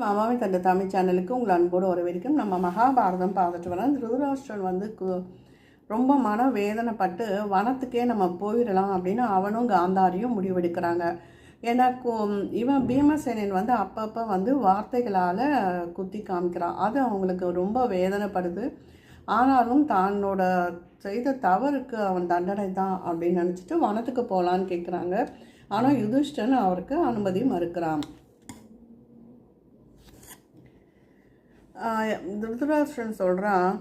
மாமாவின் தந்த தமிழ் சேனலுக்கு உங்கள் அன்போடு வரவேற்கும் நம்ம மகாபாரதம் பார்த்துட்டு வரோம். திருதராஷ்டிரன் வந்து கு- ரொம்ப மன வேதனைப்பட்டு வனத்துக்கே நம்ம போயிடலாம் அப்படின்னு அவனும் காந்தாரியும் முடிவெடுக்கிறாங்க. ஏன்னா இவன் பீமசேனன் வந்து அப்பப்போ வந்து வார்த்தைகளால் குத்தி காமிக்கிறான். அது அவங்களுக்கு ரொம்ப வேதனைப்படுது. ஆனாலும் தன்னோட செய்த தவறுக்கு அவன் தண்டனை தான் அப்படின்னு நினச்சிட்டு வனத்துக்கு போகலான்னு கேட்குறாங்க ஆனால் யுதிஷ்டன் அவருக்கு அனுமதி மறுக்கிறான். திருதராஷ்டிரன் சொல்கிறான்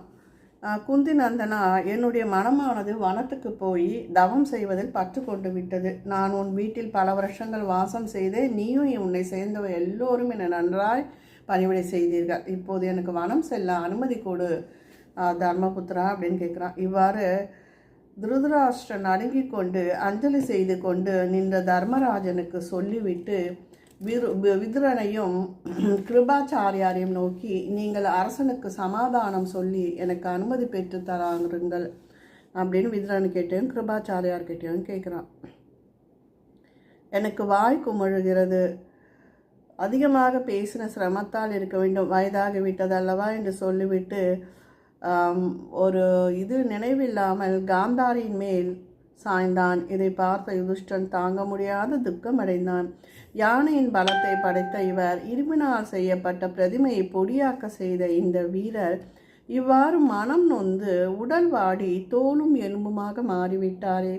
குந்தி நந்தனா என்னுடைய மனமானது வனத்துக்கு போய் தவம் செய்வதில் பற்று கொண்டு விட்டது. நான் உன் வீட்டில் பல வருஷங்கள் வாசம் செய்தேன். நீயும் உன்னை சேர்ந்தவ எல்லோரும் என்னை நன்றாய் பணிவிடை செய்தீர்கள். இப்போது எனக்கு வனம் செல்ல அனுமதி கொடு தர்மபுத்திரா அப்படின்னு கேட்குறான் இவ்வாறு திருதராஷ்டிரன் நடுங்கிக் கொண்டு அஞ்சலி செய்து கொண்டு நின்ற தர்மராஜனுக்கு சொல்லிவிட்டு விரு வி- விதுரனையும் கிருபாச்சாரியாரையும் நோக்கி நீங்கள் அரசனுக்கு சமாதானம் சொல்லி எனக்கு அனுமதி பெற்று தராருங்கள் அப்படின்னு விதுரன் கேட்டையும் கிருபாச்சாரியார் கேட்டையும் கேட்குறான். எனக்கு வாய் குமிழுகிறது. அதிகமாக பேசின சிரமத்தால் இருக்க வேண்டும். வயதாகி விட்டது அல்லவா? என்று சொல்லிவிட்டு ஒரு இது நினைவில்லாமல் காந்தாரியின் மேல் சாய்ந்தான். இதை பார்த்த யுதிஷ்டன் தாங்க முடியாத துக்கம் அடைந்தான் யானையின் பலத்தை படைத்த இவர் இரும்பினால் செய்யப்பட்ட பிரதிமையை பொடியாக்க செய்த இந்த வீரர் இவ்வாறு மனம் நொந்து உடல் வாடி தோலும் எலும்புமாக மாறிவிட்டாரே.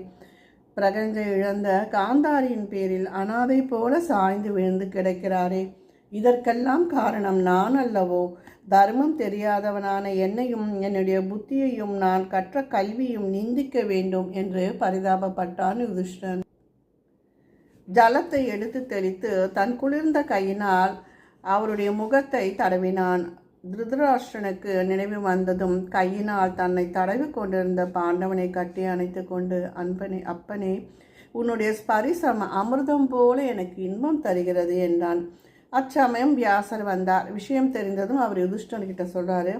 பிரகஞ்சை இழந்த காந்தாரியின் பேரில் அனாதை போல சாய்ந்து விழுந்து கிடக்கிறாரே. இதற்கெல்லாம் காரணம் நான் அல்லவோ? தர்மம் தெரியாதவனான என்னையும் என்னுடைய புத்தியையும் நான் கற்ற கல்வியும் நிந்திக்க வேண்டும் என்று பரிதாபப்பட்டான் யுதிஷ்டன் ஜலத்தை எடுத்து தெளித்து தன் குளிர்ந்த கையினால் அவருடைய முகத்தை தடவினான். திருதராஷ்டனுக்கு நினைவு வந்ததும் கையினால் தன்னை தடவி கொண்டிருந்த பாண்டவனை கட்டி அணைத்து கொண்டு அன்பனே அப்பனே உன்னுடைய ஸ்பரிசம் அமிர்தம் போல எனக்கு இன்பம் தருகிறது என்றான். அச்சமயம் வியாசர் வந்தார். விஷயம் தெரிந்ததும் அவர் யுதிஷ்டன்கிட்ட சொல்கிறாரு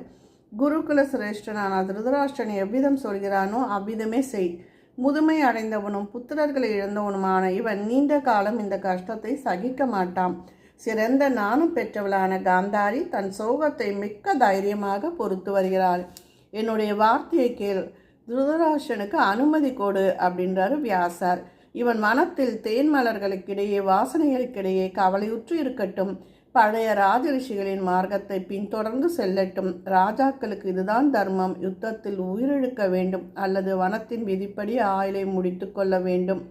குருகுல சிரேஷ்டனான திருதராஷ்டன் எவ்விதம் சொல்கிறானோ அவ்விதமே செய். முதுமை அடைந்தவனும் புத்திரர்களை இழந்தவனுமான இவன் நீண்ட காலம் இந்த கஷ்டத்தை சகிக்க மாட்டான். சிறந்த நானும் பெற்றவளான காந்தாரி தன் சோகத்தை மிக்க தைரியமாக பொறுத்து வருகிறாள். என்னுடைய வார்த்தையை கேள். திருதராஷ்டனுக்கு அனுமதி கொடு அப்படின்றாரு வியாசார். இவன் மனத்தில் தேன் மலர்களுக்கிடையே வாசனைகளுக்கிடையே கவலையுற்று இருக்கட்டும். பழைய ராஜரிஷிகளின் மார்க்கத்தை பின்தொடர்ந்து செல்லட்டும். ராஜாக்களுக்கு இதுதான் தர்மம். யுத்தத்தில் உயிரிழக்க வேண்டும். அல்லது வனத்தின் விதிப்படி ஆயுளை முடித்து கொள்ள வேண்டும்.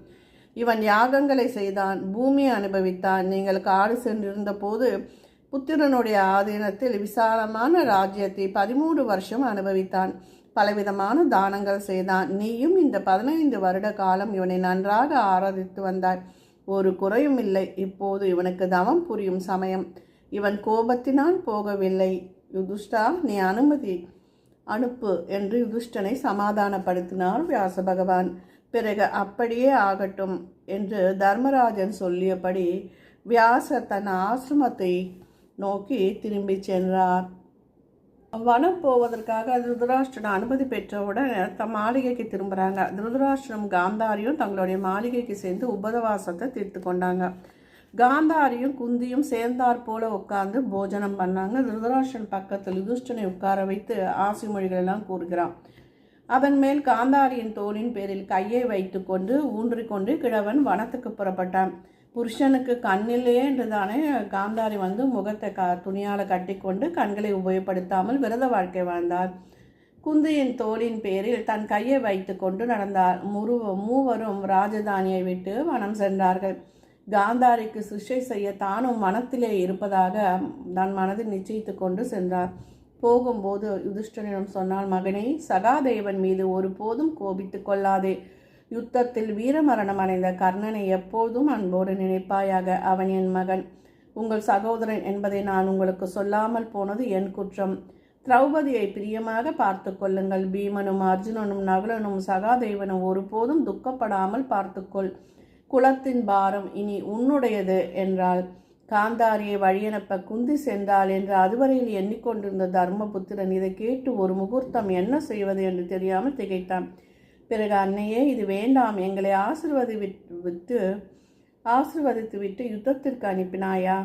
இவன் யாகங்களை செய்தான். பூமியை அனுபவித்தான். நீங்கள் காடு சென்றிருந்த போது புத்திரனுடைய ஆதீனத்தில் விசாலமான ராஜ்யத்தை பதிமூன்று வருஷம் அனுபவித்தான். பலவிதமான தானங்கள் செய்தான். நீயும் இந்த பதினைந்து வருட காலம் இவனை நன்றாக ஆராதித்து வந்தாய். ஒரு குறையும் இல்லை. இப்போது இவனுக்கு தவம் புரியும் சமயம். இவன் கோபத்தினால் போகவில்லை. யுதிஷ்டா நீ அனுமதி அனுப்பு என்று யுதிஷ்டனை சமாதானப்படுத்தினார் வியாச பகவான் பிறகு அப்படியே ஆகட்டும் என்று தர்மராஜன் சொல்லியபடி வியாசர் தன் ஆசிரமத்தை நோக்கி திரும்பி சென்றார். வனம் போவதற்காக திருதராஷ்டிரன் அனுமதி பெற்றவுடன் தம் மாளிகைக்கு திரும்புகிறாங்க திருதராஷ்டிரம் காந்தாரியும் தங்களுடைய மாளிகைக்கு சேர்ந்து உபதவாசத்தை தீர்த்து கொண்டாங்க. காந்தாரியும் குந்தியும் சேர்ந்தாற் போல உட்கார்ந்து போஜனம் பண்ணாங்க. திருதராஷ்டிரன் பக்கத்தில் யுதிஷ்டனை உட்கார வைத்து ஆசி மொழிகளெல்லாம் கூறுகிறான். அதன் மேல் காந்தாரியின் தோளின் பேரில் கையை வைத்துக்கொண்டு ஊன்றிக்கொண்டு கிழவன் வனத்துக்கு புறப்பட்டான். புருஷனுக்கு கண்ணில்லையே என்றுதானே காந்தாரி வந்து முகத்தை க துணியால் கட்டிக்கொண்டு கண்களை உபயோகப்படுத்தாமல் விரத வாழ்க்கை வாழ்ந்தார். குந்தியின் தோளின் பேரில் தன் கையை வைத்துக்கொண்டு நடந்தார். முரு மூவரும் ராஜதானியை விட்டு வனம் சென்றார்கள். காந்தாரிக்கு சிருஷ்டை செய்ய தானும் மனத்திலே இருப்பதாக தன் மனதில் நிச்சயித்து கொண்டு சென்றார். போகும்போது யுதிஷ்டனிடம் சொன்னால் மகனை சகாதேவன் மீது ஒருபோதும் கோபித்து கொள்ளாதே. யுத்தத்தில் வீரமரணம் அடைந்த கர்ணனை எப்போதும் அன்போடு நினைப்பாயாக அவன் என் மகன். உங்கள் சகோதரன் என்பதை நான் உங்களுக்கு சொல்லாமல் போனது என் குற்றம். திரௌபதியை பிரியமாக பார்த்து கொள்ளுங்கள். பீமனும் அர்ஜுனனும் நகுலனும் சகாதேவனும் ஒருபோதும் துக்கப்படாமல் பார்த்துக்கொள். குலத்தின் பாரம் இனி உன்னுடையது என்றாள். காந்தாரியை வழியனுப்ப குந்தி சென்றாள் என்று அதுவரையில் எண்ணிக்கொண்டிருந்த தர்மபுத்திரன் இதை கேட்டு ஒரு முகூர்த்தம் என்ன செய்வது என்று தெரியாமல் திகைத்தான். பிறகு அன்னையே இது வேண்டாம் எங்களை ஆசிர்வதி விட்டு ஆசிர்வதித்து விட்டு யுத்தத்திற்கு அனுப்பினாயா?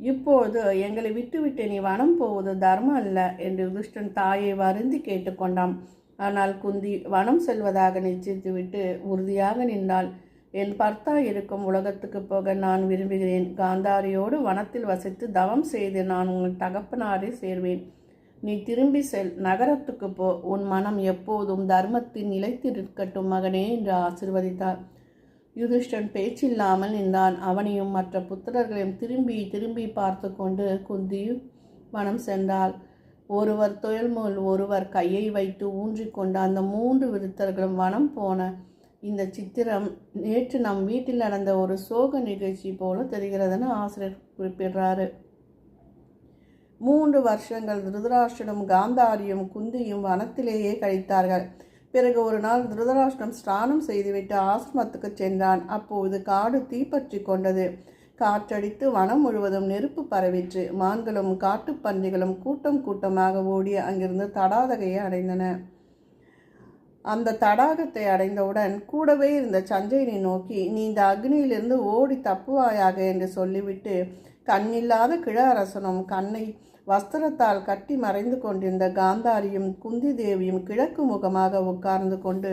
இப்போது எங்களை விட்டுவிட்டு நீ வனம் போவது தர்மம் அல்ல என்று யுதிஷ்டன் தாயை வருந்தி கேட்டுக்கொண்டான். ஆனால் குந்தி வனம் செல்வதாக நிச்சயித்துவிட்டு உறுதியாக நின்றாள். என் பர்த்தா இருக்கும் உலகத்துக்கு போக நான் விரும்புகிறேன். காந்தாரியோடு வனத்தில் வசித்து தவம் செய்து நான் உங்கள் தகப்பனாரை சேர்வேன். நீ திரும்பி செல் நகரத்துக்கு போ. உன் மனம் எப்போதும் தர்மத்தில் நிலைத்திருக்கட்டும் மகனே என்று ஆசிர்வதித்தார் யுதிஷ்டன் பேச்சில்லாமல் நின்றான். அவனையும் மற்ற புத்திரர்களையும் திரும்பி திரும்பி பார்த்து கொண்டு குந்தி வனம் சென்றாள். ஒருவர் துயல்மோல் ஒருவர் கையை வைத்து ஊன்றிக்கொண்டு அந்த மூன்று விருத்தர்களும் வனம் போன. இந்த சித்திரம் நேற்று நம் வீட்டில் நடந்த ஒரு சோக நிகழ்ச்சி போல தெரிகிறதுன்னு ஆசிரியர் குறிப்பிடுறாரு. மூன்று வருஷங்கள் திருதராஷ்டிரம் காந்தாரியும் குந்தியும் வனத்திலேயே கழித்தார்கள். பிறகு ஒரு நாள் திருதராஷ்டிரம் ஸ்நானம் செய்துவிட்டு ஆசிரமத்துக்கு சென்றான். அப்போது காடு தீப்பற்றி கொண்டது. காற்றடித்து வனம் முழுவதும் நெருப்பு பரவிற்று. மான்களும் காட்டுப்பன்றிகளும் கூட்டம் கூட்டமாக ஓடி அங்கிருந்து தடாதகையை அடைந்தன. அந்த தடாகத்தை அடைந்தவுடன் கூடவே இருந்த சஞ்சயனை நோக்கி நீ இந்த அக்னியிலிருந்து ஓடி தப்புவாயாக என்று சொல்லிவிட்டு கண்ணில்லாத கிழ அரசனும் கண்ணை வஸ்திரத்தால் கட்டி மறைந்து கொண்டிருந்த காந்தாரியும் குந்தி தேவியும் கிழக்கு முகமாக உட்கார்ந்து கொண்டு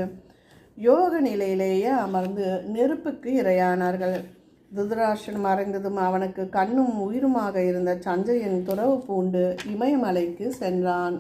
யோக நிலையிலேயே அமர்ந்து நெருப்புக்கு இரையானார்கள். துதராஷன் மறைந்ததும் அவனுக்கு கண்ணும் உயிருமாக இருந்த சஞ்சயன் துறவு பூண்டு இமயமலைக்கு சென்றான்.